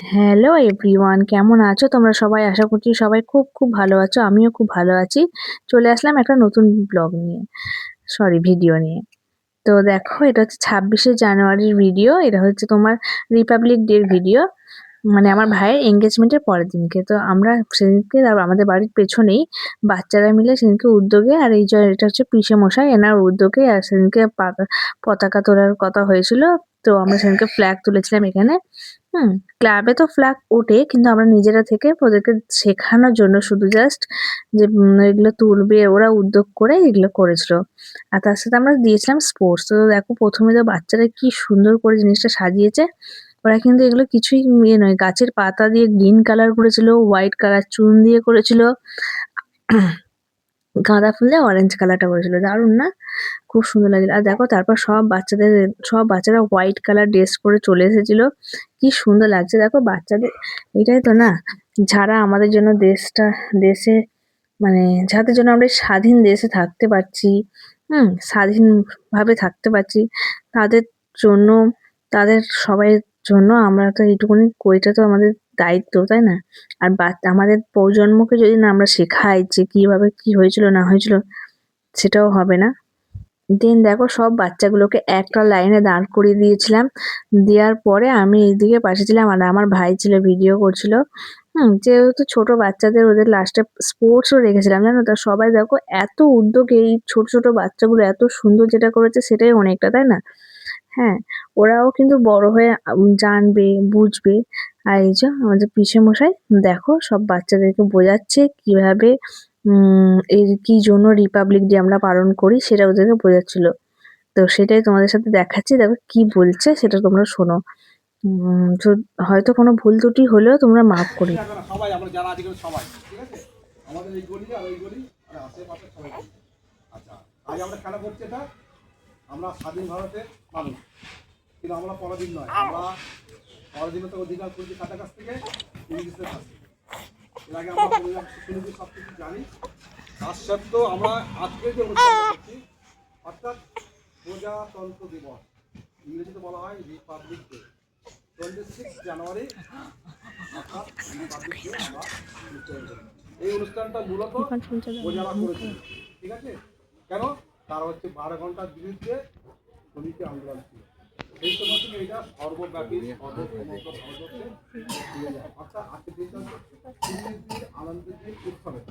Hello everyone কেমন আছো? তোমরা সবাই? আশা করছি সবাই খুব খুব ভালো আছো। আমিও খুব ভালো আছি। চলে আসলাম একটা নতুন ব্লগ নিয়ে। সরি ভিডিও নিয়ে। তো দেখো, এটা হচ্ছে ছাব্বিশে জানুয়ারির ভিডিও এটা হচ্ছে তোমার রিপাবলিক ডের ভিডিও মানে আমার ভাইয়ের এঙ্গেজমেন্টের পরের দিনকে। তো আমরা সেদিনকে আমাদের বাড়ির পেছনেই বাচ্চারা মিলে সেদিনকে উদ্যোগে আর এই যে এটা হচ্ছে পিসে মশাই, এনার উদ্যোগে আর সেদিনকে পতাকা তোলার কথা হয়েছিল। তো আমরা সেদিনকে ফ্ল্যাগ তুলেছিলাম এখানে। হুম ক্লাবে তো ফ্ল্যাগ ওঠে কিন্তু আমরা নিজেরা থেকে ওদেরকে শেখানোর জন্য শুধু জাস্ট যে এগুলো তুলবে, ওরা উদ্যোগ করে এগুলো করেছিল। আর তার সাথে আমরা দিয়েছিলাম স্পোর্টস তো দেখো প্রথমে তো বাচ্চারা কি সুন্দর করে জিনিসটা সাজিয়েছে। ওরা কিন্তু এগুলো কিছুই ইয়ে নয়। গাছের পাতা দিয়ে গ্রিন কালার করেছিল হোয়াইট কালার চুন দিয়ে করেছিল, গাঁদা ফুল দিয়ে অরেঞ্জ কালারটা করেছিল। দারুণ না? খুব সুন্দর লাগছিল। আর দেখো, তারপর সব বাচ্চাদের, সব বাচ্চারা হোয়াইট কালার ড্রেস পরে চলে এসেছিল। কি সুন্দর লাগছে। দেখো, বাচ্চাদের, এটাই তো না, যারা আমাদের জন্য দেশটা, দেশে মানে যাদের জন্য আমরা স্বাধীন দেশে থাকতে পারছি, হুম, স্বাধীনভাবে থাকতে পারছি, তাদের জন্য, তাদের সবাই জন্য আমরা তো এইটুকুনি কইটা তো আমাদের দায়িত্ব, তাই না? আর বাচ্চা আমাদের প্রজন্মকে যদি না আমরা শেখাই যে কীভাবে কি হয়েছিল, না হয়েছিল, সেটাও হবে না। দেন দেখো, সব বাচ্চাগুলোকে একটা লাইনে দাঁড় করিয়ে দিয়েছিলাম। দেওয়ার পরে আমি এইদিকে পাশে ছিলাম আর আমার ভাই ছিল, ভিডিও করছিল। হুম, যেহেতু ছোট বাচ্চাদের, ওদের লাস্টে স্পোর্টসও রেখেছিলাম, জানো তো? সবাই দেখো, এত উদ্যোগে এই ছোট ছোট বাচ্চাগুলো এত সুন্দর যেটা করেছে, সেটাই অনেকটা, তাই না? হ্যাঁ ওরাও কিন্তু বড় হয়ে জানবে, বুঝবে। আর এই যে আমাদের পিসে মশাই দেখো সব বাচ্চাদেরকে বোঝাচ্ছে কীভাবে এর কি জন্য রিপাবলিক ডে আমরা পালন করি সেটা ওদেরকে বোঝাচ্ছিল। তো সেটাই তোমাদের সাথে দেখাচ্ছি, দেখো কি বলছে সেটা তোমরা শোনো। তো হয়তো কোনো ভুল ত্রুটি হলেও তোমরা মাফ করি সবাই, আমরা যারা এখানে সবাই, ঠিক আছে? আমাদের এই গলি আর ওই গলি, আর আশেপাশে সবাই। আচ্ছা আজ আমরা খেলা করছি এটা, আমরা স্বাধীন ভারতের মানুষ কিন্তু আমরা পরাধীন নয়। আমরা পরাধীনতা অধিকার করছি কাদের কাছ থেকে ইংলিশদের কাছ থেকে। এর আগে আমরা শুনেছি সব কিছু জানি। তার সত্ত্বেও আমরা আজকে যে অনুষ্ঠান করছি অর্থাৎ প্রজাতন্ত্র দিবস। ইংরেজিতে বলা হয় republic day twenty six January অর্থাৎ রিপাবলিক ডে আমরা এই অনুষ্ঠানটা মূলত বোঝারা করেছে ঠিক আছে? কেন? তার হচ্ছে বারো ঘণ্টার বিরুদ্ধে শ্রমিকের আন্দোলন ছিল। সেই সময় থেকে এটা সর্বব্যাপী সর্বসমগ্র ভারতবর্ষে ছড়িয়ে যায়। অর্থাৎ আজকের দিনটা হচ্ছে উৎসবের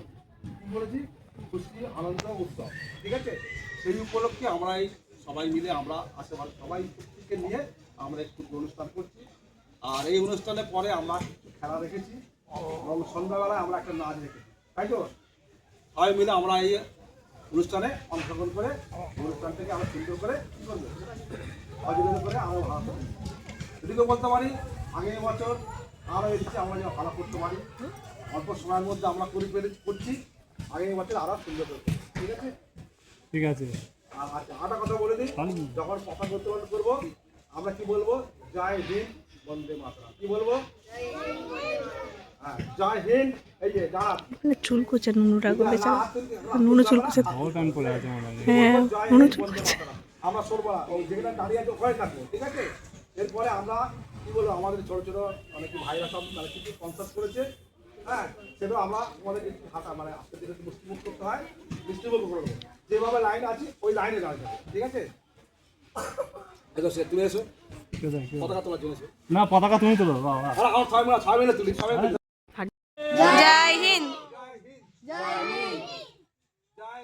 কি বলেছি? খুশি আনন্দ উৎসব। ঠিক আছে? সেই উপলক্ষে আমরা এই সবাই মিলে আমরা আশেপাশে সবাই নিয়ে আমরা একটু অনুষ্ঠান করছি। আর এই অনুষ্ঠানের পরে আমরা খেলা রেখেছি। এবং সন্ধ্যাবেলায় আমরা একটা নাচ রেখেছি। তাই তো? সবাই মিলে আমরা এই অনুষ্ঠানে অংশগ্রহণ করে অনুষ্ঠান থেকে আমরা সুন্দর করে কী করব? অযোগ্য করে আরও ভালো করব বলতে পারি আগামী বছর আরও এসেছে আমরা যেন ভালো করতে পারি। অল্প সময়ের মধ্যে আমরা করি পেরে করছি। আগামী বছর আরও সুন্দর করব ঠিক আছে? ঠিক আছে। আর আচ্ছা আটা কথা বলে দিই। যখন কথা বলতে বলতে করব আমরা কি বলব? জয় হিন্দ বন্দে মাতরম। কি বলব হ্যাঁ জয় হিন্দ এই যে যারা চুল কুচে নুনুটা করে না, নুনু চুল হয় নুনু চুল আমরা সরবো না ওই যেখানে দাঁড়িয়ে আছে ওখানে থাকব ঠিক আছে? এরপরে আমরা কি বলব আমাদের ছোট ছোট অনেক ভাইরা সব মানে কিছু কনসার্ট করেছে। হ্যাঁ সেটাও আমরা আমাদের একটু হাঁটা মানে আস্তে ধীরে করতে হয়। মিষ্টিমুখ করে দেবো যেভাবে লাইন আছে ওই লাইনে দাঁড়িয়ে যাবে ঠিক আছে? এসো সে তুমি এসো। পতাকা তোলার জন্য এসো। না পতাকা তুমি আমার ছয় মিলে ছয় মিলে তুলি ছয় মিলে জয় হিন্দ জয় হিন্দ জয়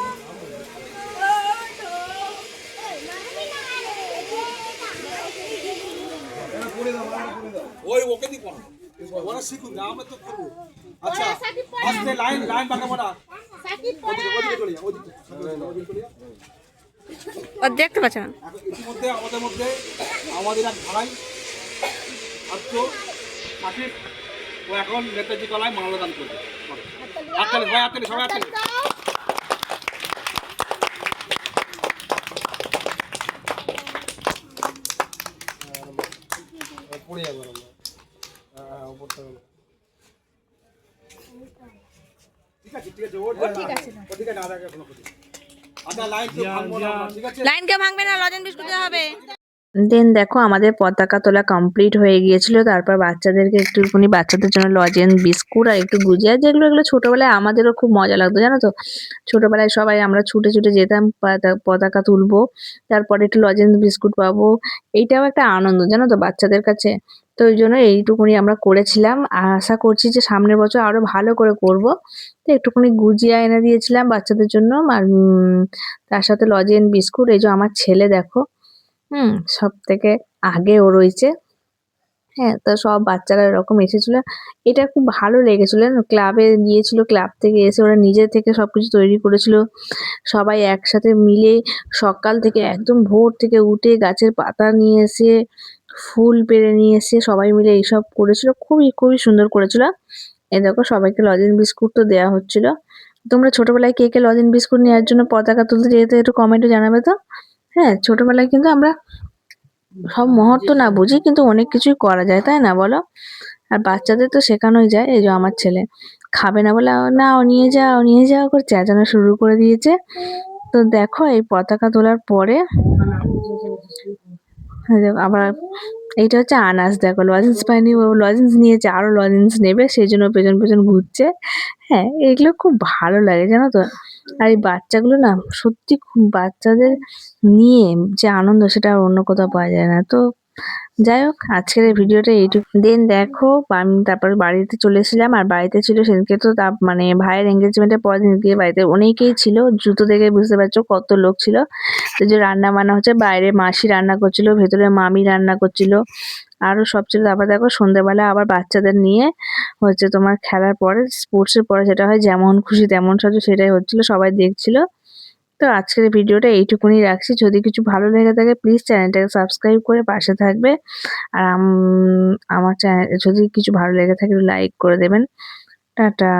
ওই ওকে দি করো ওরা শিখুক আচ্ছা, না আমরা তো করব আচ্ছা আস্তে লাইন লাইন বাঁকাবো পড়া। দেখতে পাচ্ছ ইতিমধ্যে আমাদের মধ্যে আমাদের এক ভাই আত্ম সাকিব ও এখন নেতাজি কলায় মালদান করবে। আটকালে ভাই আটকালে সবাই পড়ে পড়তে হবে। লাইন কে না লাইন কে ভাঙবে না লজেন বিস্কুট হবে। দেন দেখো আমাদের পতাকা তোলা কমপ্লিট হয়ে গিয়েছিল। তারপর বাচ্চাদেরকে একটুখানি বাচ্চাদের জন্য লজেন্স বিস্কুট আর একটু গুজিয়া, যেগুলো এগুলো ছোটবেলায় আমাদেরও খুব মজা লাগতো, জানো তো? ছোটবেলায় সবাই আমরা ছুটে ছুটে যেতাম, পাতা- পতাকা তুলবো, তারপরে একটু লজেন্স বিস্কুট পাবো। এইটাও একটা আনন্দ, জানো তো, বাচ্চাদের কাছে। তো ওই জন্য এইটুকুনি আমরা করেছিলাম। আশা করছি যে সামনের বছর আরও ভালো করে করব। তো একটুখানি গুজিয়া এনে দিয়েছিলাম বাচ্চাদের জন্য। আর তার সাথে লজেন্স বিস্কুট এই যে আমার ছেলে দেখো হুম সব থেকে আগে ও রয়েছে। হ্যাঁ তো সব বাচ্চারা এরকম এসেছিল। এটা খুব ভালো লেগেছিল। ক্লাবে গিয়েছিল, ক্লাব থেকে এসে ওরা নিজে থেকে সবকিছু তৈরি করেছিল। সবাই একসাথে মিলে সকাল থেকে একদম ভোর থেকে উঠে গাছের পাতা নিয়ে এসে, ফুল পেড়ে নিয়ে এসে সবাই মিলে এইসব করেছিল। খুবই খুবই সুন্দর করেছিল। এ দেখো, সবাইকে লজেন বিস্কুট তো দেওয়া হচ্ছিল। তোমরা ছোটবেলায় কে কে লজেন বিস্কুট নেওয়ার জন্য পতাকা তুলতে যেতে একটু কমেন্টে জানাবে তো? হ্যাঁ ছোটবেলায় কিন্তু আমরা সব মুহূর্ত না বুঝি, কিন্তু অনেক কিছুই করা যায়, তাই না বলো? আর বাচ্চাদের তো শেখানোই যায়, এই যে আমার ছেলে। খাবে না বলে, না, ও নিয়ে যাও নিয়ে যাও করে চেঁচানো শুরু করে দিয়েছে। তো দেখো, এই পতাকা তোলার পরে আবার এইটা হচ্ছে আনাস, দেখো। লজেন্স পাইনি ও লজেন্স নিয়েছে, আরও লজেন্স নেবে, সেই জন্য পেছন পেছন ঘুরছে। হ্যাঁ এগুলো খুব ভালো লাগে, জানো তো? আর এই বাচ্চাগুলো না সত্যি খুব বাচ্চাদের নিয়ে যে আনন্দ সেটা আর অন্য কোথাও পাওয়া যায় না। তো যাই হোক, আজকের এই ভিডিওটা এইটুকু। দেন দেখো, আমি তারপর বাড়িতে চলে এসেছিলাম আর বাড়িতে ছিল সেদিনকে তো তা মানে ভাইয়ের এঙ্গেজমেন্টের পরের দিনকে বাড়িতে অনেকেই ছিল, জুতো দেখে বুঝতে পারছ কত লোক ছিল। তো যে রান্না বান্না হচ্ছে, বাইরে মাসি রান্না করছিল, ভেতরে মামি রান্না করছিল আরও সব ছিল। তারপর দেখো সন্ধ্যেবেলা আবার বাচ্চাদের নিয়ে হচ্ছে তোমার খেলার পরে স্পোর্টসের পরে যেটা হয়, যেমন খুশি তেমন সাজো, সেটাই হচ্ছিল, সবাই দেখছিল। তো আজকের ভিডিওটা এইটুকুনি রাখছি। যদি কিছু ভালো লেগে থাকে প্লিজ চ্যানেলটাকে সাবস্ক্রাইব করে পাশে থাকবে। আর আমার চ্যানেল যদি কিছু ভালো লেগে থাকে লাইক করে দেবেন। টাটা।